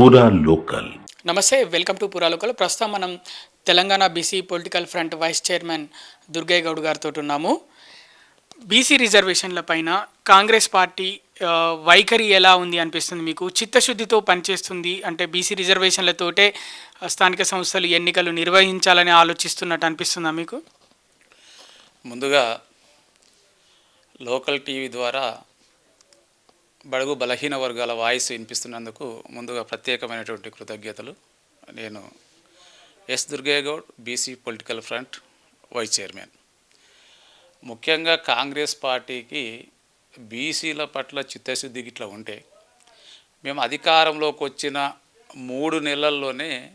పూరా లోకల్ నమస్తే welcome to పురాలోకల్ ప్రస్తుతం మనం Telangana BC political front vice chairman Durgaiah Goud గారితో ఉన్నాము. బీసీ రిజర్వేషన్ల పైన కాంగ్రెస్ పార్టీ వైఖరి ఎలా ఉంది అనిపిస్తుంది మీకు? చిత్తశుద్ధితో పనిచేస్తుంది అంటే బీసీ రిజర్వేషన్లతోటే ఆ, స్థానిక సంస్థలు ఎన్నికలు నిర్వహించాలని ఆలోచిస్తున్నట్టు అనిపిస్తుందా మీకు? ముందుగా లోకల్ టీవీ ద్వారా బడుగు బలహీన వర్గాల వాయిస్ వినిపిస్తున్నందుకు ముందుగా ప్రత్యేకమైనటువంటి కృతజ్ఞతలు. నేను S Durgegoud BC political front vice chairman. ముఖ్యంగా కాంగ్రెస్ పార్టీకి బీసీల పట్ల చిత్తశుద్ధి ఇట్లా ఉంటే మేము అధికారంలోకి వచ్చిన మూడు నెలల్లోనే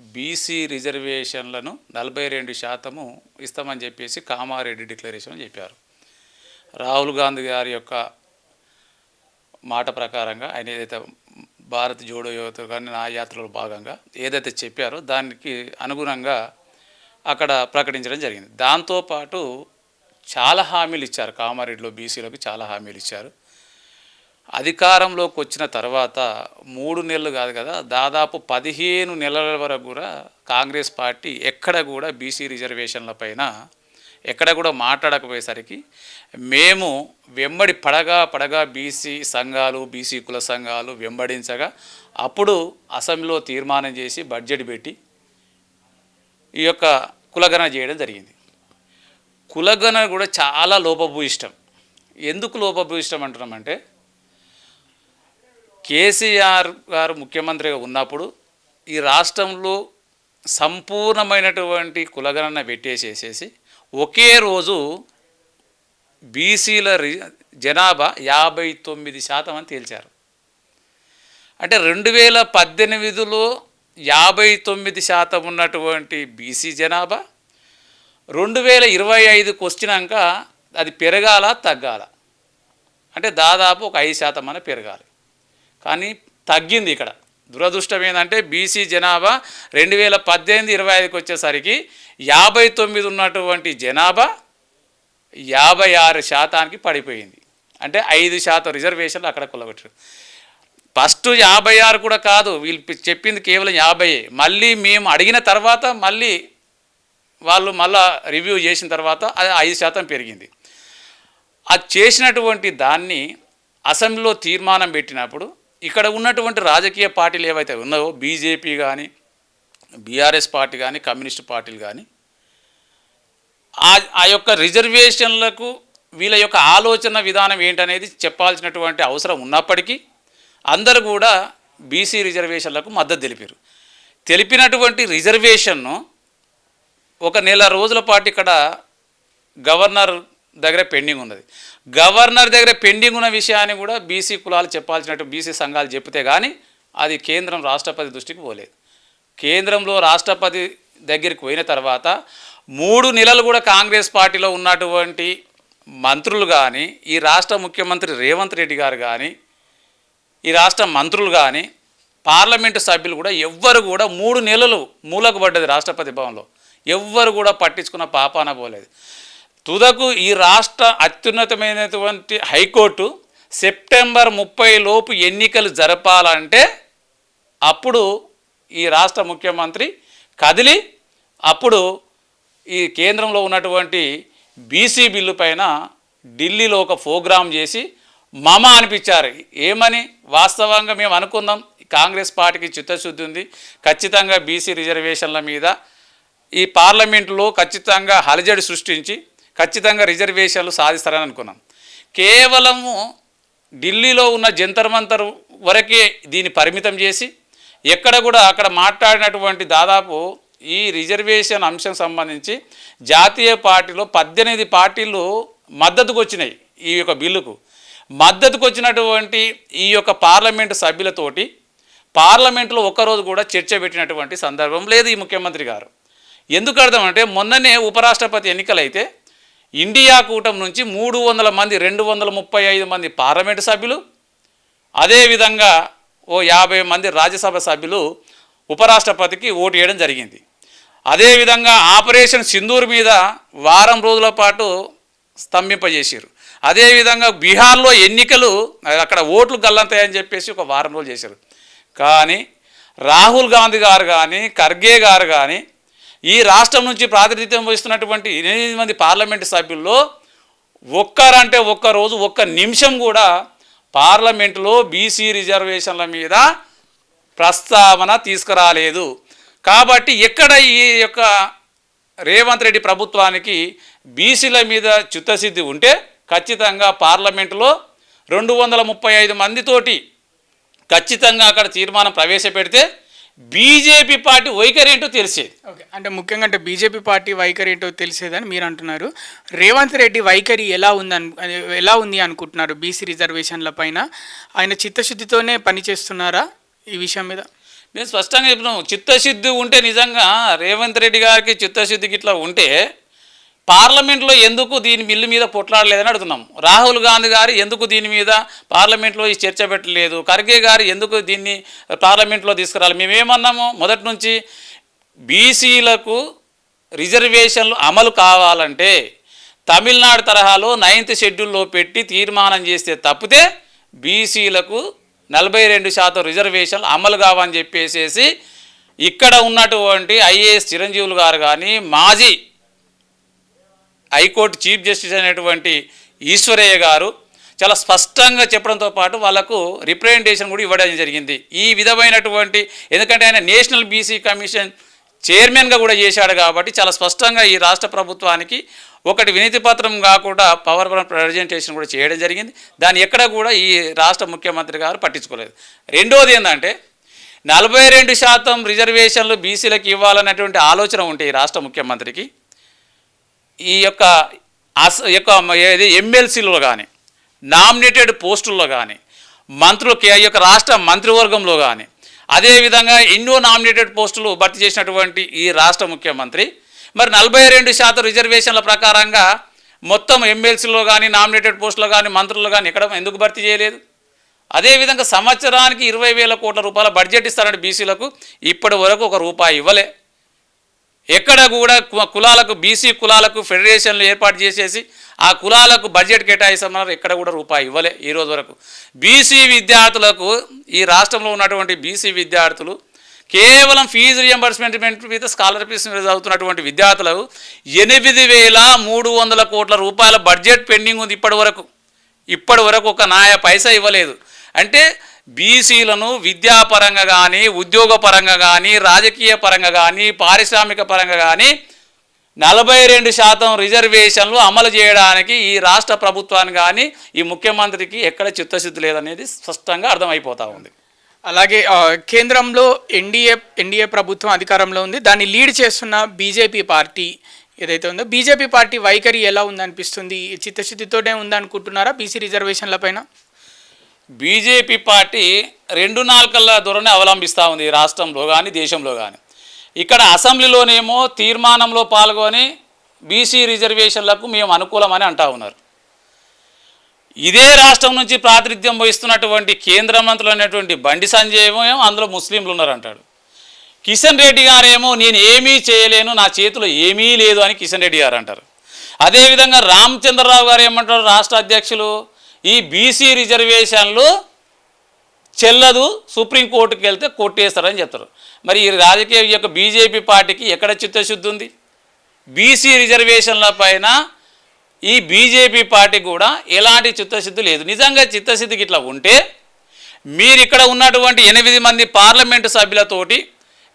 బీసీ రిజర్వేషన్లను నలభై రెండు శాతము ఇస్తామని చెప్పేసి కామారెడ్డి డిక్లరేషన్ చెప్పారు. రాహుల్ గాంధీ గారి యొక్క మాట ప్రకారంగా ఆయన ఏదైతే భారత్ జోడో యువత కానీ నా యాత్రలో భాగంగా ఏదైతే చెప్పారో దానికి అనుగుణంగా అక్కడ ప్రకటించడం జరిగింది. దాంతోపాటు చాలా హామీలు ఇచ్చారు. కామారెడ్డిలో బీసీలకు చాలా హామీలు ఇచ్చారు. అధికారంలోకి వచ్చిన తర్వాత మూడు నెలలు కాదు కదా దాదాపు పదిహేను నెలల వరకు కూడా కాంగ్రెస్ పార్టీ ఎక్కడ కూడా బీసీ రిజర్వేషన్ల పైన ఎక్కడ కూడా మాట్లాడకపోయేసరికి మేము వెంబడి పడగా పడగా బీసీ సంఘాలు బీసీ కుల సంఘాలు వెంబడించగా అప్పుడు అసెంబ్లీలో తీర్మానం చేసి బడ్జెట్ పెట్టి ఈ యొక్క కులగణన చేయడం జరిగింది. కులగణన కూడా చాలా లోపభూయిష్టం. ఎందుకు లోపభూయిష్టం అంటున్నామంటే కేసీఆర్ గారు ముఖ్యమంత్రిగా ఉన్నప్పుడు ఈ రాష్ట్రంలో సంపూర్ణమైనటువంటి కులగణన పెట్టేసేసేసి ఒకే రోజు బీసీల రి జనాభా యాభై తొమ్మిది శాతం అని తేల్చారు. అంటే రెండు వేల పద్దెనిమిదిలో యాభై తొమ్మిది శాతం ఉన్నటువంటి బీసీ జనాభా రెండు వేల ఇరవై ఐదుకి వచ్చినాక అది పెరగాల తగ్గాల? అంటే దాదాపు ఒక ఐదు శాతం అని పెరగాలి. కానీ తగ్గింది ఇక్కడ. దురదృష్టం ఏంటంటే బీసీ జనాభా రెండు వేల పద్దెనిమిది ఇరవై ఐదుకి వచ్చేసరికి యాభై తొమ్మిది ఉన్నటువంటి జనాభా యాభై ఆరు శాతానికి పడిపోయింది. అంటే ఐదు శాతం రిజర్వేషన్లు అక్కడ కొలగొట్టారు ఫస్ట్ యాభై ఆరు కూడా కాదు వీళ్ళు చెప్పింది కేవలం యాభై మళ్ళీ మేము అడిగిన తర్వాత మళ్ళీ వాళ్ళు మళ్ళా రివ్యూ చేసిన తర్వాత అది ఐదు శాతం పెరిగింది. అది చేసినటువంటి దాన్ని అసెంబ్లీలో తీర్మానం పెట్టినప్పుడు ఇక్కడ ఉన్నటువంటి రాజకీయ పార్టీలు ఏవైతే ఉన్నాయో బీజేపీ కానీ బీఆర్ఎస్ పార్టీ కానీ కమ్యూనిస్ట్ పార్టీలు కానీ ఆ ఆ యొక్క రిజర్వేషన్లకు వీళ్ళ యొక్క ఆలోచన విధానం ఏంటనేది చెప్పాల్సినటువంటి అవసరం ఉన్నప్పటికీ అందరూ కూడా బీసీ రిజర్వేషన్లకు మద్దతు తెలిపారు. తెలిపినటువంటి రిజర్వేషన్ను ఒక నెల రోజుల పాటు ఇక్కడ గవర్నర్ దగ్గర పెండింగ్ ఉన్నది. గవర్నర్ దగ్గర పెండింగ్ ఉన్న విషయాన్ని కూడా బీసీ కులాలు చెప్పాల్సినట్టు బీసీ సంఘాలు చెప్తే కానీ అది కేంద్రం రాష్ట్రపతి దృష్టికి పోలేదు. కేంద్రంలో రాష్ట్రపతి దగ్గరికి పోయిన తర్వాత మూడు నెలలు కూడా కాంగ్రెస్ పార్టీలో ఉన్నటువంటి మంత్రులు కానీ ఈ రాష్ట్ర ముఖ్యమంత్రి రేవంత్ రెడ్డి గారు కానీ ఈ రాష్ట్ర మంత్రులు కానీ పార్లమెంటు సభ్యులు కూడా ఎవ్వరు కూడా మూడు నెలలు మూలకు పడ్డది రాష్ట్రపతి భవన్లో. ఎవ్వరు కూడా పట్టించుకున్న పాపాన పోలేదు. తుదకు ఈ రాష్ట్ర అత్యున్నతమైనటువంటి హైకోర్టు సెప్టెంబర్ ముప్పై లోపు ఎన్నికలు జరపాలంటే అప్పుడు ఈ రాష్ట్ర ముఖ్యమంత్రి కదిలి అప్పుడు ఈ కేంద్రంలో ఉన్నటువంటి బీసీ బిల్లు పైన ఢిల్లీలో ఒక ప్రోగ్రాం చేసి మమ అనిపించారు. ఏమని? వాస్తవంగా మేము అనుకుందాం. కాంగ్రెస్ పార్టీకి చిత్తశుద్ధి ఉంది. ఖచ్చితంగా బీసీ రిజర్వేషన్ల మీద ఈ పార్లమెంట్లో ఖచ్చితంగా హలజడి సృష్టించి ఖచ్చితంగా రిజర్వేషన్లు సాధిస్తారని అనుకున్నాం. కేవలము ఢిల్లీలో ఉన్న జంతర్ మంతర్ వరకే దీన్ని పరిమితం చేసి ఎక్కడ కూడా అక్కడ మాట్లాడినటువంటి దాదాపు ఈ రిజర్వేషన్ అంశం సంబంధించి జాతీయ పార్టీలో పద్దెనిమిది పార్టీలు మద్దతుకు వచ్చినాయి ఈ యొక్క బిల్లుకు. మద్దతుకు వచ్చినటువంటి ఈ యొక్క పార్లమెంటు సభ్యులతోటి పార్లమెంట్లో ఒక్కరోజు కూడా చర్చ పెట్టినటువంటి సందర్భం లేదు ఈ ముఖ్యమంత్రి గారు. ఎందుకు అంటే మొన్ననే ఉపరాష్ట్రపతి ఎన్నికలైతే ఇండియా కూటమి నుంచి మూడు వందల మంది రెండు వందల ముప్పై ఐదు మంది పార్లమెంటు సభ్యులు అదేవిధంగా ఓ యాభై మంది రాజ్యసభ సభ్యులు ఉపరాష్ట్రపతికి ఓటు వేయడం జరిగింది. అదేవిధంగా ఆపరేషన్ సింధూర్ మీద వారం రోజుల పాటు స్తంభింపజేశారు. అదేవిధంగా బీహార్లో ఎన్నికలు అక్కడ ఓట్లు గల్లంతాయని చెప్పేసి ఒక వారం రోజులు చేశారు. కానీ రాహుల్ గాంధీ గారు కానీ ఖర్గే గారు కానీ ఈ రాష్ట్రం నుంచి ప్రాతినిధ్యం వహిస్తున్నటువంటి ఎనిమిది మంది పార్లమెంటు సభ్యుల్లో ఒక్కరంటే ఒక్క రోజు ఒక్క నిమిషం కూడా పార్లమెంటులో బీసీ రిజర్వేషన్ల మీద ప్రస్తావన తీసుకురాలేదు. కాబట్టి ఎక్కడ ఈ యొక్క రేవంత్ రెడ్డి ప్రభుత్వానికి బీసీల మీద చిత్తశుద్ధి ఉంటే ఖచ్చితంగా పార్లమెంటులో రెండు వందల ముప్పై ఐదు మందితోటి ఖచ్చితంగా అక్కడ తీర్మానం ప్రవేశపెడితే బీజేపీ పార్టీ వైఖరి ఏంటో తెలిసేది. ఓకే అంటే ముఖ్యంగా అంటే బీజేపీ పార్టీ వైఖరి ఏంటో తెలిసేదని మీరు అంటున్నారు. రేవంత్ రెడ్డి వైఖరి ఎలా ఉందని ఎలా ఉంది అనుకుంటున్నారు బీసీ రిజర్వేషన్ల పైన? ఆయన చిత్తశుద్ధితోనే పనిచేస్తున్నారా ఈ విషయం మీద? మేము స్పష్టంగా చెప్పినాం చిత్తశుద్ధి ఉంటే నిజంగా రేవంత్ రెడ్డి గారికి చిత్తశుద్ధికి ఇట్లా ఉంటే పార్లమెంట్లో ఎందుకు దీని బిల్లు మీద పొట్లాడలేదని అడుగుతున్నాం. రాహుల్ గాంధీ గారు ఎందుకు దీని మీద పార్లమెంట్లో ఈ చర్చ పెట్టలేదు? ఖర్గే గారు ఎందుకు దీన్ని పార్లమెంట్లో తీసుకురాలి మేమేమన్నాము? మొదటి నుంచి బీసీలకు రిజర్వేషన్లు అమలు కావాలంటే తమిళనాడు తరహాలో నైన్త్ షెడ్యూల్లో పెట్టి తీర్మానం చేస్తే తప్పితే బీసీలకు నలభై రెండు శాతం రిజర్వేషన్లు అమలు కావని చెప్పేసేసి ఇక్కడ ఉన్నటువంటి ఐఏఎస్ చిరంజీవులు గారు కానీ మాజీ హైకోర్టు చీఫ్ జస్టిస్ అయినటువంటి ఈశ్వరయ్య గారు చాలా స్పష్టంగా చెప్పడంతో పాటు వాళ్ళకు రిప్రజెంటేషన్ కూడా ఇవ్వడం జరిగింది. ఈ విధమైనటువంటి ఎందుకంటే ఆయన నేషనల్ బీసీ కమిషన్ చైర్మన్గా కూడా చేశాడు కాబట్టి చాలా స్పష్టంగా ఈ రాష్ట్ర ప్రభుత్వానికి ఒకటి వినతి పత్రం కాకుండా పవర్ ప్రజెంటేషన్ కూడా చేయడం జరిగింది. దాన్ని ఎక్కడ కూడా ఈ రాష్ట్ర ముఖ్యమంత్రి గారు పట్టించుకోలేదు. రెండోది ఏంటంటే నలభై రెండు శాతం రిజర్వేషన్లు బీసీలకు ఇవ్వాలన్నటువంటి ఆలోచన ఉంటే ఈ రాష్ట్ర ముఖ్యమంత్రికి. ఈ యొక్క అస యొక్క ఏది ఎమ్మెల్సీలో కానీ నామినేటెడ్ పోస్టుల్లో కానీ మంత్రులు ఈ యొక్క రాష్ట్ర మంత్రివర్గంలో కానీ అదేవిధంగా ఎన్నో నామినేటెడ్ పోస్టులు భర్తీ చేసినటువంటి ఈ రాష్ట్ర ముఖ్యమంత్రి మరి నలభై రెండు శాతం రిజర్వేషన్ల ప్రకారంగా మొత్తం ఎమ్మెల్సీలో కానీ నామినేటెడ్ పోస్టులో కానీ మంత్రులు కానీ ఎక్కడ ఎందుకు భర్తీ చేయలేదు? అదేవిధంగా సంవత్సరానికి ఇరవై వేల కోట్ల రూపాయల బడ్జెట్ ఇస్తారంటే బీసీలకు ఇప్పటి వరకు ఒక రూపాయి ఇవ్వలే. ఎక్కడ కూడా కులాలకు బీసీ కులాలకు ఫెడరేషన్లు ఏర్పాటు చేసేసి ఆ కులాలకు బడ్జెట్ కేటాయిస్తామన్నారు. ఎక్కడ కూడా రూపాయి ఇవ్వలే ఈ రోజు వరకు. బీసీ విద్యార్థులకు ఈ రాష్ట్రంలో ఉన్నటువంటి బీసీ విద్యార్థులు కేవలం ఫీజు రియంబర్స్మెంట్ మీద స్కాలర్షిప్స్ మీద చదువుతున్నటువంటి విద్యార్థులకు ఎనిమిది వేల మూడు వందల కోట్ల రూపాయల బడ్జెట్ పెండింగ్ ఉంది ఇప్పటి వరకు. ఇప్పటి వరకు ఒక నాయ పైసా ఇవ్వలేదు. అంటే బీసీలను విద్యాపరంగా కానీ ఉద్యోగపరంగా కానీ రాజకీయ పరంగా కానీ పారిశ్రామిక పరంగా కానీ నలభై రెండు శాతం రిజర్వేషన్లు అమలు చేయడానికి ఈ రాష్ట్ర ప్రభుత్వాన్ని కానీ ఈ ముఖ్యమంత్రికి ఎక్కడ చిత్తశుద్ధి లేదనేది స్పష్టంగా అర్థమైపోతా ఉంది. అలాగే కేంద్రంలో ఎన్డీఏ ఎన్డీఏ ప్రభుత్వం అధికారంలో ఉంది. దాన్ని లీడ్ చేస్తున్న బీజేపీ పార్టీ ఏదైతే ఉందో బీజేపీ పార్టీ వైఖరి ఎలా ఉందనిపిస్తుంది? చిత్తశుద్ధితోనే ఉందనుకుంటున్నారా బీసీ రిజర్వేషన్ల పైన? బీజేపీ పార్టీ రెండు నాలుకల ధోరణి అవలంబిస్తూ ఉంది ఈ రాష్ట్రంలో కానీ దేశంలో కానీ ఇక్కడ అసెంబ్లీలోనేమో తీర్మానంలో పాల్గొని బీసీ రిజర్వేషన్లకు మేము అనుకూలమని అంటా ఉన్నారు. ఇదే రాష్ట్రం నుంచి ప్రాతినిధ్యం వహిస్తున్నటువంటి కేంద్ర మంత్రులు అనేటువంటి బండి సంజయ్ అందులో ముస్లింలు ఉన్నారంటాడు. కిషన్ రెడ్డి గారేమో నేను ఏమీ చేయలేను నా చేతిలో ఏమీ లేదు అని కిషన్ రెడ్డి గారు అంటారు. అదేవిధంగా రామచంద్రరావు గారు ఏమంటారు రాష్ట్ర అధ్యక్షులు ఈ బీసీ రిజర్వేషన్లు చెల్లదు సుప్రీంకోర్టుకి వెళ్తే కొట్టేస్తారని చెప్తారు. మరి ఈ రాజకీయ యొక్క బీజేపీ పార్టీకి ఎక్కడ చిత్తశుద్ధి ఉంది? బీసీ రిజర్వేషన్ల పైన ఈ బీజేపీ పార్టీ కూడా ఎలాంటి చిత్తశుద్ధి లేదు. నిజంగా చిత్తశుద్ధికి ఇట్లా ఉంటే మీరు ఇక్కడ ఉన్నటువంటి ఎనిమిది మంది పార్లమెంటు సభ్యులతోటి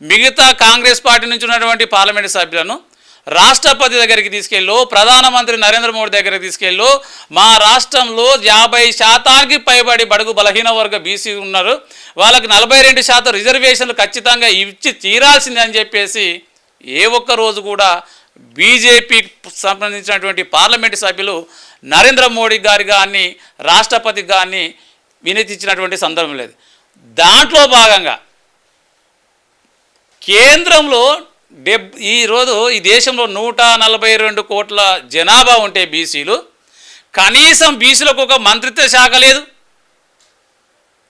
మిగతా కాంగ్రెస్ పార్టీ నుంచి ఉన్నటువంటి పార్లమెంటు సభ్యులను రాష్ట్రపతి దగ్గరికి తీసుకెళ్ళు ప్రధానమంత్రి నరేంద్ర మోడీ దగ్గరికి తీసుకెళ్ళు. మా రాష్ట్రంలో యాభై శాతానికి పైబడి బడుగు బలహీన వర్గ బీసీ ఉన్నారు. వాళ్ళకి నలభై రెండు శాతం రిజర్వేషన్లు ఖచ్చితంగా ఇచ్చి తీరాల్సిందే అని చెప్పేసి ఏ ఒక్క రోజు కూడా బీజేపీ సంబంధించినటువంటి పార్లమెంటు సభ్యులు నరేంద్ర మోడీ గారి కానీ రాష్ట్రపతి కానీ వినతిచ్చినటువంటి సందర్భం లేదు. దాంట్లో భాగంగా కేంద్రంలో డెబ్ ఈరోజు ఈ దేశంలో నూట నలభై రెండు కోట్ల జనాభా ఉంటే బీసీలు కనీసం బీసీలకు ఒక మంత్రిత్వ శాఖ లేదు.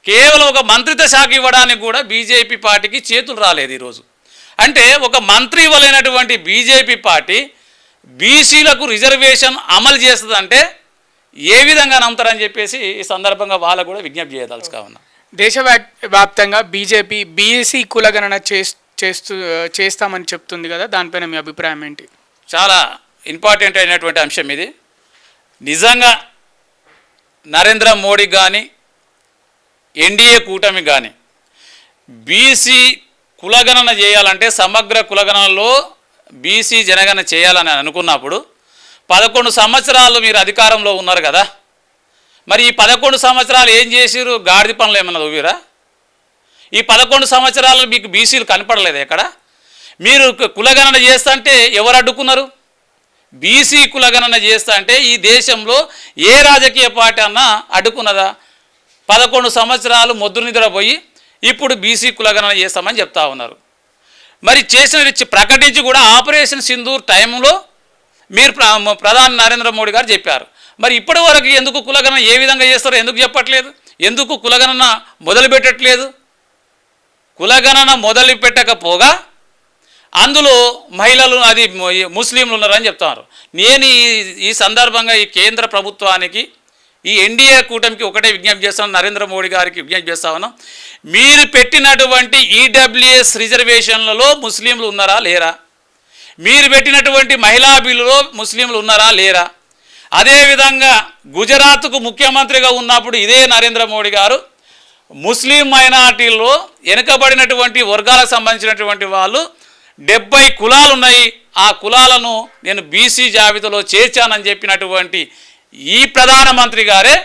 కేవలం ఒక మంత్రిత్వ శాఖ ఇవ్వడానికి కూడా బీజేపీ పార్టీకి చేతులు రాలేదు ఈరోజు అంటే ఒక మంత్రి ఇవ్వలేనటువంటి బీజేపీ పార్టీ బీసీలకు రిజర్వేషన్ అమలు చేస్తుందంటే ఏ విధంగా నమ్ముతారని చెప్పేసి ఈ సందర్భంగా వాళ్ళకు కూడా విజ్ఞప్తి చేయదలుచుకా ఉన్నా దేశవ్యాప్ వ్యాప్తంగా బీజేపీ బీఎస్సీ కులగణన చేస్తూ చేస్తూ చేస్తామని చెప్తుంది కదా దానిపైన మీ అభిప్రాయం ఏంటి? చాలా ఇంపార్టెంట్ అయినటువంటి అంశం ఇది. నిజంగా నరేంద్ర మోడీ కానీ ఎన్డీఏ కూటమి కానీ బీసీ కులగణన చేయాలంటే సమగ్ర కులగణనలో బీసీ జనగణన చేయాలని అనుకున్నప్పుడు పదకొండు సంవత్సరాలు మీరు అధికారంలో ఉన్నారు కదా. మరి ఈ పదకొండు సంవత్సరాలు ఏం చేసిరు గాడిద పనులు ఏమన్నా తవ్విరా? ఈ పదకొండు సంవత్సరాలు మీకు బీసీలు కనపడలేదు ఎక్కడ? మీరు కులగణన కులగణన చేస్తంటే ఎవరు అడ్డుకున్నారు? బీసీ కులగణన చేస్తా అంటే ఈ దేశంలో ఏ రాజకీయ పార్టీ అన్నా అడ్డుకున్నదా? పదకొండు సంవత్సరాలు మొద్దు నిద్ర పోయి ఇప్పుడు బీసీ కులగణన చేస్తామని చెప్తా ఉన్నారు. మరి చేసిన ప్రకటించి కూడా ఆపరేషన్ సింధూర్ టైంలో మీరు ప్రధాని నరేంద్ర మోడీ గారు చెప్పారు. మరి ఇప్పటి వరకు ఎందుకు కులగణన ఏ విధంగా చేస్తారో ఎందుకు చెప్పట్లేదు? ఎందుకు కులగణన మొదలు పెట్టట్లేదు కులగణన మొదలు పెట్టకపోగా అందులో మహిళలు అది ముస్లింలు ఉన్నారని చెప్తున్నారు నేను ఈ ఈ సందర్భంగా ఈ కేంద్ర ప్రభుత్వానికి ఈ ఎన్డీఏ కూటమికి ఒకటే విజ్ఞప్తి చేస్తాను నరేంద్ర మోడీ గారికి విజ్ఞప్తి చేస్తా ఉన్నాం. మీరు పెట్టినటువంటి ఈడబ్ల్యూఎస్ రిజర్వేషన్లలో ముస్లింలు ఉన్నారా లేరా? మీరు పెట్టినటువంటి మహిళా బిల్లులో ముస్లింలు ఉన్నారా లేరా? అదేవిధంగా గుజరాత్కు ముఖ్యమంత్రిగా ఉన్నప్పుడు ఇదే నరేంద్ర మోడీ గారు ముస్లిం మైనార్టీలో వెనుకబడినటువంటి వర్గాలకు సంబంధించినటువంటి వాళ్ళు డెబ్బై కులాలు ఉన్నాయి. ఆ కులాలను నేను బీసీ జాబితాలో చేర్చానని చెప్పినటువంటి ఈ ప్రధానమంత్రి గారే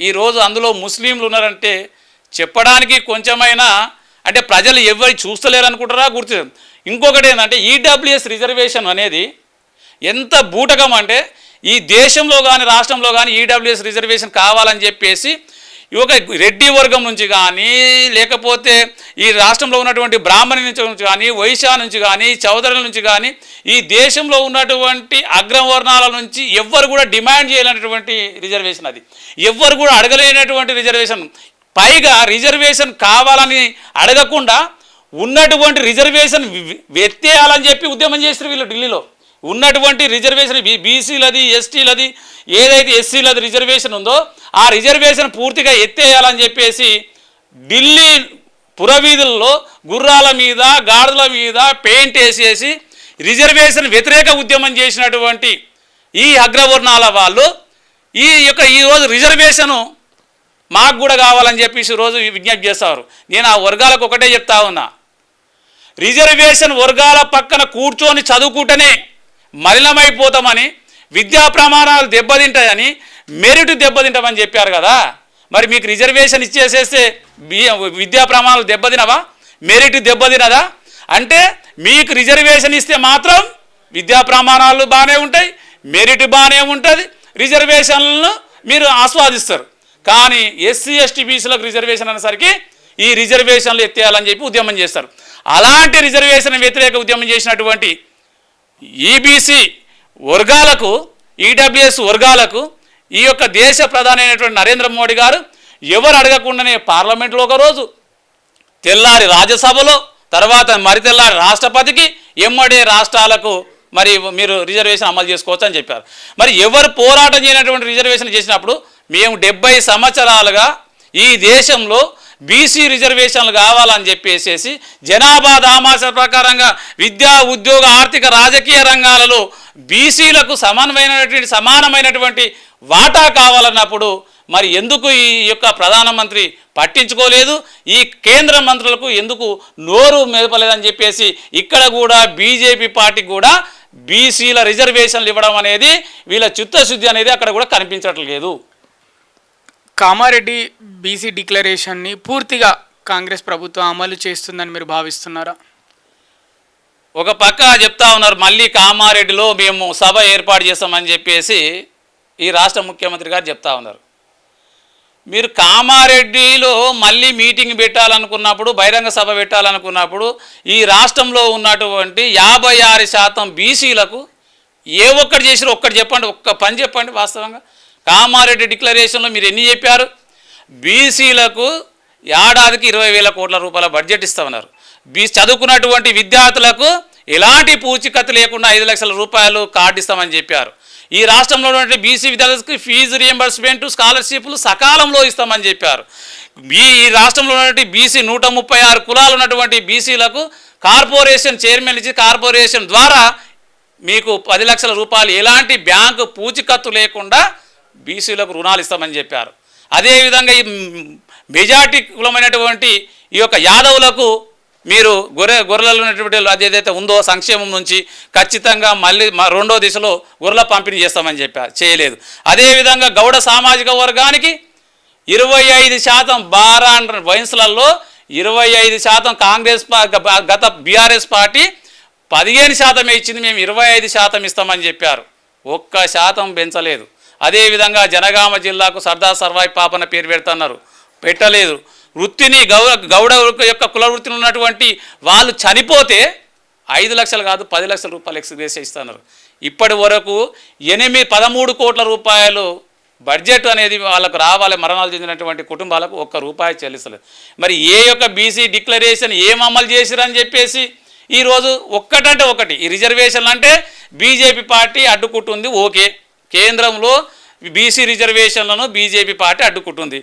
ఈరోజు అందులో ముస్లింలు ఉన్నారంటే చెప్పడానికి కొంచెమైనా అంటే ప్రజలు ఎవరు చూస్తలేరు అనుకుంటారా గుర్తు ఇంకొకటి ఏంటంటే ఈడబ్ల్యూఎస్ రిజర్వేషన్ అనేది ఎంత బూటకం అంటే ఈ దేశంలో కానీ రాష్ట్రంలో కానీ ఈడబ్ల్యూఎస్ రిజర్వేషన్ కావాలని చెప్పేసి ఒక రెడ్డి వర్గం నుంచి కానీ లేకపోతే ఈ రాష్ట్రంలో ఉన్నటువంటి బ్రాహ్మణి నుంచి కానీ వైశ్య నుంచి కానీ చౌదరుల నుంచి కానీ ఈ దేశంలో ఉన్నటువంటి అగ్రవర్ణాల నుంచి ఎవ్వరు కూడా డిమాండ్ చేయలేనటువంటి రిజర్వేషన్ అది. ఎవ్వరు కూడా అడగలేనటువంటి రిజర్వేషన్. పైగా రిజర్వేషన్ కావాలని అడగకుండా ఉన్నటువంటి రిజర్వేషన్ వి- ఎత్తేయాలని చెప్పి ఉద్యమం చేస్తారు వీళ్ళు ఢిల్లీలో. ఉన్నటువంటి రిజర్వేషన్ బీ బీసీలది ఎస్టీలది ఏదైతే ఎస్సీలది రిజర్వేషన్ ఉందో ఆ రిజర్వేషన్ పూర్తిగా ఎత్తేయాలని చెప్పేసి ఢిల్లీ పురవీధుల్లో గుర్రాల మీద గాడుల మీద పెయింట్ వేసేసి రిజర్వేషన్ వ్యతిరేక ఉద్యమం చేసినటువంటి ఈ అగ్రవర్ణాల వాళ్ళు ఈ యొక్క ఈరోజు రిజర్వేషను మాకు కూడా కావాలని చెప్పేసి రోజు విజ్ఞప్తి చేస్తారు. నేను ఆ వర్గాలకు ఒకటే చెప్తా ఉన్నా. రిజర్వేషన్ వర్గాల పక్కన కూర్చొని చదువుకుంటేనే మలినమైపోతామని విద్యా ప్రమాణాలు దెబ్బతింటాయని మెరిట్ దెబ్బతింటామని చెప్పారు కదా. మరి మీకు రిజర్వేషన్ ఇచ్చేసేస్తే విద్యా ప్రమాణాలు దెబ్బతినవా? మెరిట్ దెబ్బతినదా? అంటే మీకు రిజర్వేషన్ ఇస్తే మాత్రం విద్యా ప్రమాణాలు బాగానే ఉంటాయి మెరిట్ బాగానే ఉంటుంది రిజర్వేషన్లను మీరు ఆస్వాదిస్తారు. కానీ ఎస్సీ ఎస్టీ బీసీలకు రిజర్వేషన్ అనేసరికి ఈ రిజర్వేషన్లు ఎత్తేయాలని చెప్పి ఉద్యమం చేస్తారు. అలాంటి రిజర్వేషన్ వ్యతిరేక ఉద్యమం చేసినటువంటి ఈబీసీ వర్గాలకు ఈడబ్ల్యూఎస్ వర్గాలకు ఈ యొక్క దేశ ప్రధాని అయినటువంటి నరేంద్ర మోడీ గారు ఎవరు అడగకుండానే పార్లమెంట్లో ఒక రోజు తెల్లారి రాజ్యసభలో తర్వాత మరి తెల్లారి రాష్ట్రపతికి ఎమ్మడే రాష్ట్రాలకు మరి మీరు రిజర్వేషన్ అమలు చేసుకోవచ్చు అని చెప్పారు. మరి ఎవరు పోరాటం చేయనటువంటి రిజర్వేషన్ చేసినప్పుడు మేము డెబ్బై సంవత్సరాలుగా ఈ దేశంలో బీసీ రిజర్వేషన్లు కావాలని చెప్పేసేసి జనాభా దామాస ప్రకారంగా విద్యా ఉద్యోగ ఆర్థిక రాజకీయ రంగాలలో బీసీలకు సమానమైనటువంటి సమానమైనటువంటి వాటా కావాలన్నప్పుడు మరి ఎందుకు ఈ యొక్క ప్రధానమంత్రి పట్టించుకోలేదు? ఈ కేంద్ర మంత్రులకు ఎందుకు నోరు మెదపలేదని చెప్పేసి ఇక్కడ కూడా బీజేపీ పార్టీ కూడా బీసీల రిజర్వేషన్లు ఇవ్వడం అనేది వీళ్ళ చిత్తశుద్ధి అనేది అక్కడ కూడా కనిపించట్లేదు. కామారెడ్డి బీసీ డిక్లరేషన్ని పూర్తిగా కాంగ్రెస్ ప్రభుత్వం అమలు చేస్తుందని మీరు భావిస్తున్నారా? ఒక పక్క చెప్తా ఉన్నారు మళ్ళీ కామారెడ్డిలో మేము సభ ఏర్పాటు చేస్తామని చెప్పేసి ఈ రాష్ట్ర ముఖ్యమంత్రి గారు చెప్తా ఉన్నారు. మీరు కామారెడ్డిలో మళ్ళీ మీటింగ్ పెట్టాలనుకున్నప్పుడు బహిరంగ సభ పెట్టాలనుకున్నప్పుడు ఈ రాష్ట్రంలో ఉన్నటువంటి యాభై ఆరు శాతం బీసీలకు ఏ ఒక్కటి చేసినా ఒక్కటి చెప్పండి ఒక్క పని చెప్పండి వాస్తవంగా. కామారెడ్డి డిక్లరేషన్లో మీరు ఎన్ని చెప్పారు? బీసీలకు ఏడాదికి ఇరవై వేల కోట్ల రూపాయల బడ్జెట్ ఇస్తామన్నారు. బీ చదువుకున్నటువంటి విద్యార్థులకు ఎలాంటి పూచికత్తు లేకుండా ఐదు లక్షల రూపాయలు కార్డు ఇస్తామని చెప్పారు. ఈ రాష్ట్రంలో ఉన్నటువంటి బీసీ విద్యార్థులకు ఫీజు రియంబర్స్మెంట్ స్కాలర్షిప్లు సకాలంలో ఇస్తామని చెప్పారు. ఈ ఈ రాష్ట్రంలో ఉన్నటువంటి బీసీ నూట ముప్పై ఆరు కులాలు ఉన్నటువంటి బీసీలకు కార్పొరేషన్ చైర్మన్ ఇచ్చి కార్పొరేషన్ ద్వారా మీకు పది లక్షల రూపాయలు ఎలాంటి బ్యాంకు పూచికత్తు లేకుండా బీసీలకు రుణాలు ఇస్తామని చెప్పారు. అదేవిధంగా ఈ మెజార్టీ కులమైనటువంటి ఈ యొక్క యాదవులకు మీరు గొర్రె గొర్రెలు ఉన్నటువంటి అది ఏదైతే ఉందో సంక్షేమం నుంచి ఖచ్చితంగా మళ్ళీ మా రెండో దిశలో గొర్రెల పంపిణీ చేస్తామని చెప్పారు చేయలేదు. అదేవిధంగా గౌడ సామాజిక వర్గానికి ఇరవై ఐదు శాతం బారాన్ వయసులలో ఇరవై ఐదు శాతం కాంగ్రెస్ గత బీఆర్ఎస్ పార్టీ పదిహేను శాతం ఇచ్చింది మేము ఇరవై ఐదు శాతం ఇస్తామని చెప్పారు. ఒక్క శాతం పెంచలేదు. అదేవిధంగా జనగామ జిల్లాకు సర్దార్ సర్వాయి పాపన పేరు పెడుతున్నారు. పెట్టలేదు. వృత్తిని గౌడ గౌడ యొక్క కుల వృత్తిని ఉన్నటువంటి వాళ్ళు చనిపోతే ఐదు లక్షలు కాదు పది లక్షల రూపాయలు ఎక్స్గ్రేస్ ఇస్తున్నారు. ఇప్పటి వరకు ఎనిమిది పదమూడు కోట్ల రూపాయలు బడ్జెట్ అనేది వాళ్ళకు రావాలి మరణాలు చెందినటువంటి కుటుంబాలకు ఒక్క రూపాయి చెల్లిస్తలేదు. మరి ఏ యొక్క బీసీ డిక్లరేషన్ ఏం అమలు చేసిరని చెప్పేసి ఈరోజు ఒక్కటంటే ఒకటి. ఈ రిజర్వేషన్లు అంటే బీజేపీ పార్టీ అడ్డుకుంటుంది ఓకే. కేంద్రంలో బీసీ రిజర్వేషన్లను బీజేపీ పార్టీ అడ్డుకుంటుంది.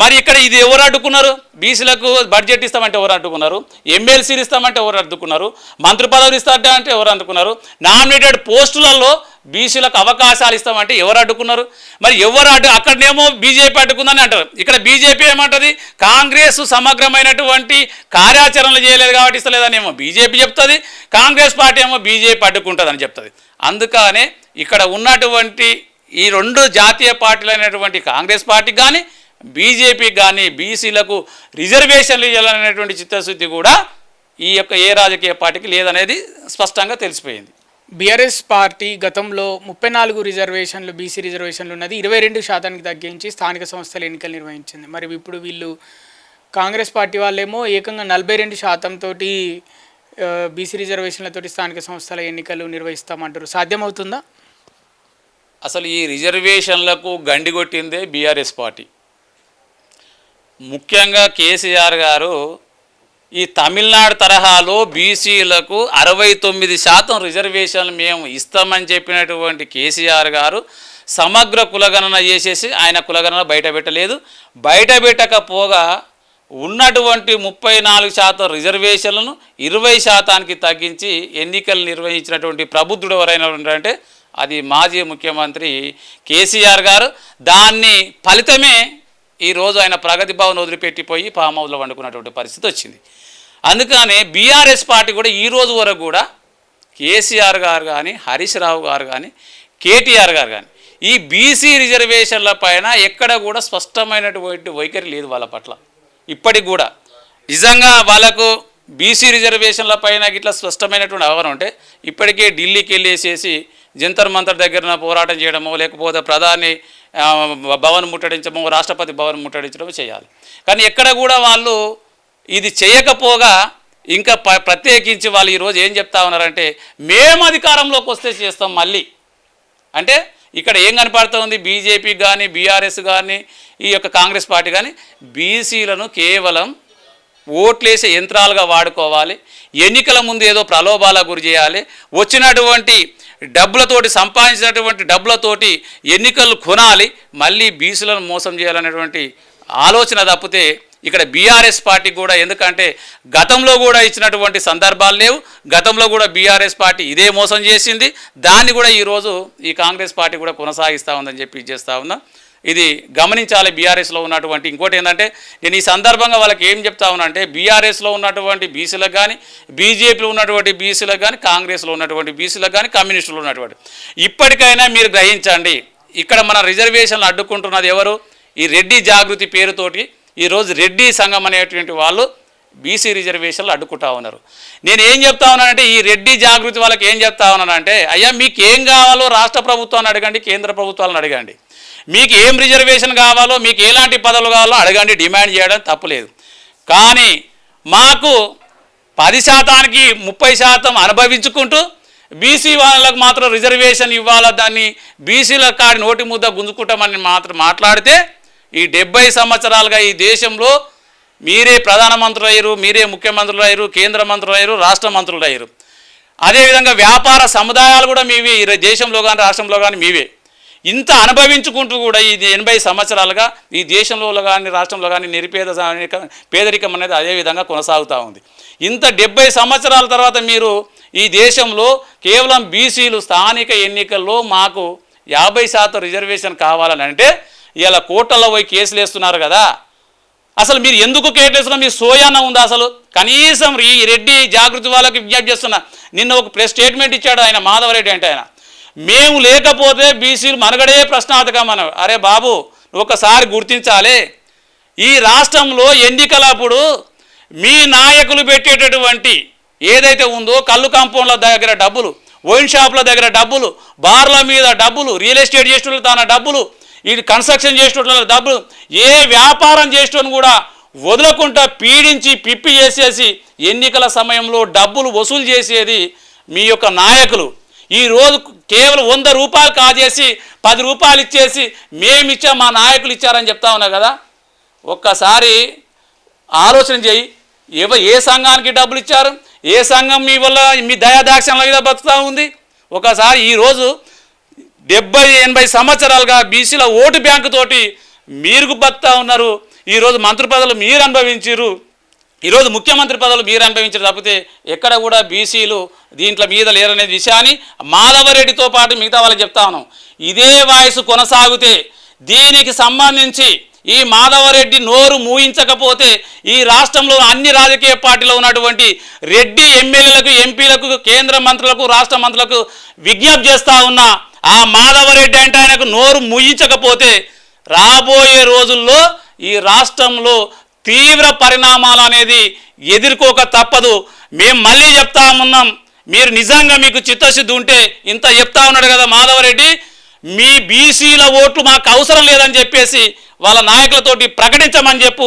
మరి ఇక్కడ ఇది ఎవరు అడ్డుకున్నారు? బీసీలకు బడ్జెట్ ఇస్తామంటే ఎవరు అడ్డుకున్నారు? ఎమ్మెల్సీలు ఇస్తామంటే ఎవరు అడ్డుకున్నారు? మంత్రి పదవులు ఇస్తామంటే అంటే ఎవరు అడ్డుకున్నారు? నామినేటెడ్ పోస్టులలో బీసీలకు అవకాశాలు ఇస్తామంటే ఎవరు అడ్డుకున్నారు? మరి ఎవరు అడ్డు అక్కడనేమో బీజేపీ అడ్డుకుందని అంటారు. ఇక్కడ బీజేపీ ఏమంటుంది? కాంగ్రెస్ సమగ్రమైనటువంటి కార్యాచరణలు చేయలేదు కాబట్టి ఇస్తలేదని ఏమో బీజేపీ చెప్తుంది. కాంగ్రెస్ పార్టీ ఏమో బీజేపీ అడ్డుకుంటుందని చెప్తుంది. అందుకనే ఇక్కడ ఉన్నటువంటి ఈ రెండు జాతీయ పార్టీలు అయినటువంటి కాంగ్రెస్ పార్టీకి కానీ బీజేపీకి కానీ బీసీలకు రిజర్వేషన్లు ఇవ్వాలనేటువంటి చిత్తశుద్ధి కూడా ఈ యొక్క ఏ రాజకీయ పార్టీకి లేదనేది స్పష్టంగా తెలిసిపోయింది. బీఆర్ఎస్ పార్టీ గతంలో ముప్పై నాలుగు రిజర్వేషన్లు బీసీ రిజర్వేషన్లు ఉన్నది ఇరవై రెండు శాతానికి తగ్గించి స్థానిక సంస్థల ఎన్నికలు నిర్వహించింది. మరి ఇప్పుడు వీళ్ళు కాంగ్రెస్ పార్టీ వాళ్ళేమో ఏకంగా నలభై రెండు శాతంతో బీసీ రిజర్వేషన్లతోటి స్థానిక సంస్థల ఎన్నికలు నిర్వహిస్తామంటారు. సాధ్యమవుతుందా? అసలు ఈ రిజర్వేషన్లకు గండి కొట్టిందే బీఆర్ఎస్ పార్టీ. ముఖ్యంగా కేసీఆర్ గారు ఈ తమిళనాడు తరహాలో బీసీలకు అరవై తొమ్మిది శాతం రిజర్వేషన్లు మేము ఇస్తామని చెప్పినటువంటి కేసీఆర్ గారు సమగ్ర కులగణన చేసేసి ఆయన కులగణన బయట పెట్టలేదు బయట పెట్టకపోగా ఉన్నటువంటి ముప్పై నాలుగు శాతం రిజర్వేషన్లను ఇరవై శాతానికి తగ్గించి ఎన్నికలు నిర్వహించినటువంటి ప్రబుద్ధుడు ఎవరైనా అంటే అది మాజీ ముఖ్యమంత్రి కేసీఆర్ గారు. దాన్ని ఫలితమే ఈరోజు ఆయన ప్రగతి భవన్ వదిలిపెట్టిపోయి ఫామ్ హౌస్లో వండుకున్నటువంటి పరిస్థితి వచ్చింది. అందుకనే బీఆర్ఎస్ పార్టీ కూడా ఈ రోజు వరకు కూడా కేసీఆర్ గారు కానీ హరీష్ రావు గారు కానీ కేటీఆర్ గారు కానీ ఈ బీసీ రిజర్వేషన్ల పైన ఎక్కడ కూడా స్పష్టమైనటువంటి వైఖరి లేదు వాళ్ళ పట్ల. ఇప్పటికి కూడా. నిజంగా వాళ్ళకు బీసీ రిజర్వేషన్ల పైన ఇట్లా స్పష్టమైనటువంటి అవగాహన ఉంటే ఇప్పటికే ఢిల్లీకి వెళ్ళేసేసి జంతర్ మంతర్ దగ్గర పోరాటం చేయడమో లేకపోతే ప్రధాని భవన్ ముట్టడించడమో రాష్ట్రపతి భవన్ ముట్టడించడమో చేయాలి. కానీ ఎక్కడ కూడా వాళ్ళు ఇది చేయకపోగా ఇంకా ప- ప్రత్యేకించి వాళ్ళు ఈరోజు ఏం చెప్తా ఉన్నారంటే మేము అధికారంలోకి వస్తే చేస్తాం మళ్ళీ. అంటే ఇక్కడ ఏం కనపడుతూ ఉంది? బీజేపీ కానీ బీఆర్ఎస్ కానీ ఈ యొక్క కాంగ్రెస్ పార్టీ కానీ బీసీలను కేవలం ఓట్లేసే యంత్రాలుగా వాడుకోవాలి. ఎన్నికల ముందు ఏదో ప్రలోభాల గురి చేయాలి. వచ్చినటువంటి డబ్బులతోటి సంపాదించినటువంటి డబ్బులతోటి ఎన్నికలు కొనాలి. మళ్ళీ బీసీలను మోసం చేయాలనేటువంటి ఆలోచన తప్పితే ఇక్కడ బీఆర్ఎస్ పార్టీ కూడా ఎందుకంటే గతంలో కూడా ఇచ్చినటువంటి సందర్భాలు లేవు. గతంలో కూడా బీఆర్ఎస్ పార్టీ ఇదే మోసం చేసింది. దాన్ని కూడా ఈరోజు ఈ కాంగ్రెస్ పార్టీ కూడా కొనసాగిస్తూ ఉందని చెప్పి చేస్తూ ఉన్నా. ఇది గమనించాలి బీఆర్ఎస్లో ఉన్నటువంటి. ఇంకోటి ఏంటంటే నేను ఈ సందర్భంగా వాళ్ళకి ఏం చెప్తా ఉన్నానంటే బీఆర్ఎస్లో ఉన్నటువంటి బీసీలకు కానీ బీజేపీలో ఉన్నటువంటి బీసీలకు కానీ కాంగ్రెస్లో ఉన్నటువంటి బీసీలకు కానీ కమ్యూనిస్టులు ఉన్నటువంటి. ఇప్పటికైనా మీరు గ్రహించండి. ఇక్కడ మన రిజర్వేషన్లు అడ్డుకుంటున్నది ఎవరు? ఈ రెడ్డి జాగృతి పేరుతోటి ఈరోజు రెడ్డి సంఘం అనేటువంటి వాళ్ళు బీసీ రిజర్వేషన్లు అడ్డుకుంటా ఉన్నారు. నేను ఏం చెప్తా ఉన్నానంటే ఈ రెడ్డి జాగృతి వాళ్ళకి ఏం చెప్తా ఉన్నానంటే అయ్యా మీకు ఏం కావాలో రాష్ట్ర ప్రభుత్వాన్ని అడగండి కేంద్ర ప్రభుత్వాలను అడగండి. మీకు ఏం రిజర్వేషన్ కావాలో మీకు ఎలాంటి పదవులు కావాలో అడగండి డిమాండ్ చేయడం తప్పులేదు. కానీ మాకు పది శాతానికి ముప్పై శాతం అనుభవించుకుంటూ బీసీ వాళ్ళకు మాత్రం రిజర్వేషన్ ఇవ్వాలా దాన్ని బీసీల కాడి నోటి ముద్ద గుంజుకుంటామని మాత్రం మాట్లాడితే ఈ డెబ్బై సంవత్సరాలుగా ఈ దేశంలో మీరే ప్రధానమంత్రులు అయ్యారు మీరే ముఖ్యమంత్రులు అయ్యారు కేంద్ర మంత్రులు అయ్యారు రాష్ట్ర మంత్రులు అయ్యారు అదేవిధంగా వ్యాపార సముదాయాలు కూడా మీవే ఈ దేశంలో కానీ రాష్ట్రంలో కానీ మీవే. ఇంత అనుభవించుకుంటూ కూడా ఈ ఎనభై సంవత్సరాలుగా ఈ దేశంలో కానీ రాష్ట్రంలో కానీ నిరుపేద పేదరికం అనేది అదే విధంగా కొనసాగుతూ ఉంది. ఇంత డెబ్బై సంవత్సరాల తర్వాత మీరు ఈ దేశంలో కేవలం బీసీలు స్థానిక ఎన్నికల్లో మాకు యాభై శాతం రిజర్వేషన్ కావాలని అంటే ఇలా కోర్టుల్లో పోయి కేసులు వేస్తున్నారు కదా. అసలు మీరు ఎందుకు కేటేస్తున్నా మీ సోయాన ఉందా అసలు? కనీసం ఈ రెడ్డి జాగృతి వాళ్ళకి విజ్ఞప్తి చేస్తున్నా. నిన్న ఒక ప్రెస్ స్టేట్మెంట్ ఇచ్చాడు ఆయన మాధవరెడ్డి అంటే ఆయన. మేము లేకపోతే బీసీలు మనగడే ప్రశ్నార్థకం అన్న అరే బాబు ఒకసారి గుర్తించాలి. ఈ రాష్ట్రంలో ఎన్నికలప్పుడు మీ నాయకులు పెట్టేటటువంటి ఏదైతే ఉందో కళ్ళు కాంపౌండ్ల దగ్గర డబ్బులు వైన్ షాపుల దగ్గర డబ్బులు బార్ల మీద డబ్బులు రియల్ ఎస్టేట్ చేసేటోళ్ళు తన డబ్బులు ఈ కన్స్ట్రక్షన్ చేసేటోళ్ళ డబ్బులు ఏ వ్యాపారం చేసేటోని కూడా వదలకుండా పీడించి పిప్పి చేసేసి ఎన్నికల సమయంలో డబ్బులు వసూలు చేసేది మీ యొక్క నాయకులు. ఈ రోజు కేవలం వంద రూపాయలు కాజేసి పది రూపాయలు ఇచ్చేసి మేమిచ్చా మా నాయకులు ఇచ్చారని చెప్తా ఉన్నా కదా? ఒక్కసారి ఆలోచన చేయి. ఎవ ఏ సంఘానికి డబ్బులు ఇచ్చారు? ఏ సంఘం మీ వల్ల మీ దయాదాక్షణల మీద బతుకుతూ ఉంది? ఒకసారి ఈరోజు డెబ్బై ఎనభై సంవత్సరాలుగా బీసీల ఓటు బ్యాంకు తోటి మీరు బతుకుతా ఉన్నారు. ఈరోజు మంత్రి పదవులు మీరు అనుభవించారు ఈరోజు ముఖ్యమంత్రి పదవులు మీరు అనుభవించారు తప్పితే ఎక్కడ కూడా బీసీలు దీంట్లో మీద లేరనే విషయాన్ని మాధవరెడ్డితో పాటు మిగతా వాళ్ళకి చెప్తా ఉన్నాం. ఇదే వాయిస్ కొనసాగితే దీనికి సంబంధించి ఈ మాధవరెడ్డి నోరు మూయించకపోతే ఈ రాష్ట్రంలో అన్ని రాజకీయ పార్టీలో ఉన్నటువంటి రెడ్డి ఎమ్మెల్యేలకు ఎంపీలకు కేంద్ర మంత్రులకు రాష్ట్ర మంత్రులకు విజ్ఞప్తి చేస్తూ ఉన్నా ఆ మాధవరెడ్డి అంటే ఆయనకు నోరు ముయించకపోతే రాబోయే రోజుల్లో ఈ రాష్ట్రంలో తీవ్ర పరిణామాలు అనేది ఎదుర్కోక తప్పదు. మేము మళ్ళీ చెప్తా ఉన్నాం మీరు నిజంగా మీకు చిత్తశుద్ధి ఉంటే ఇంత చెప్తా ఉన్నాడు కదా మాధవరెడ్డి మీ బీసీల ఓట్లు మాకు అవసరం లేదని చెప్పేసి వాళ్ళ నాయకులతోటి ప్రకటించమని చెప్పు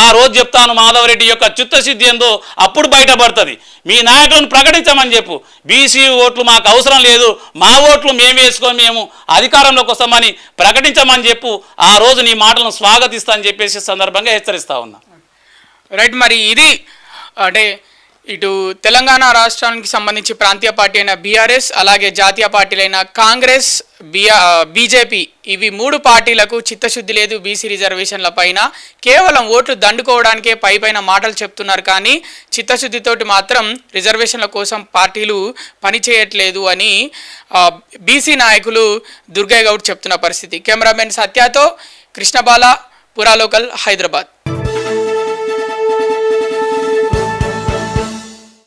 ఆ రోజు చెప్తాను మాధవరెడ్డి యొక్క చిత్తశుద్ధి ఏందో అప్పుడు బయటపడుతుంది. మీ నాయకులను ప్రకటించమని చెప్పు బీసీ ఓట్లు మాకు అవసరం లేదు మా ఓట్లు మేము వేసుకొని మేము అధికారంలోకి వస్తామని ప్రకటించమని చెప్పు ఆ రోజు నీ మాటలను స్వాగతిస్తా అని చెప్పేసి సందర్భంగా హెచ్చరిస్తా ఉన్నా. రైట్ మరి ఇది అంటే ఇటు తెలంగాణ రాష్ట్రానికి సంబంధించి ప్రాంతీయ పార్టీ అయిన బీఆర్ఎస్ అలాగే జాతీయ పార్టీలైన కాంగ్రెస్ బిఆ బీజేపీ ఇవి మూడు పార్టీలకు చిత్తశుద్ధి లేదు బీసీ రిజర్వేషన్ల పైన. కేవలం ఓట్లు దండుకోవడానికే పై పైన మాటలు చెప్తున్నారు కానీ చిత్తశుద్ధితోటి మాత్రం రిజర్వేషన్ల కోసం పార్టీలు పనిచేయట్లేదు అని బీసీ నాయకులు దుర్గయ్య గౌడ్ చెప్తున్న పరిస్థితి. కెమెరామెన్ సత్యాతో కృష్ణబాల పురాలోకల్ హైదరాబాద్.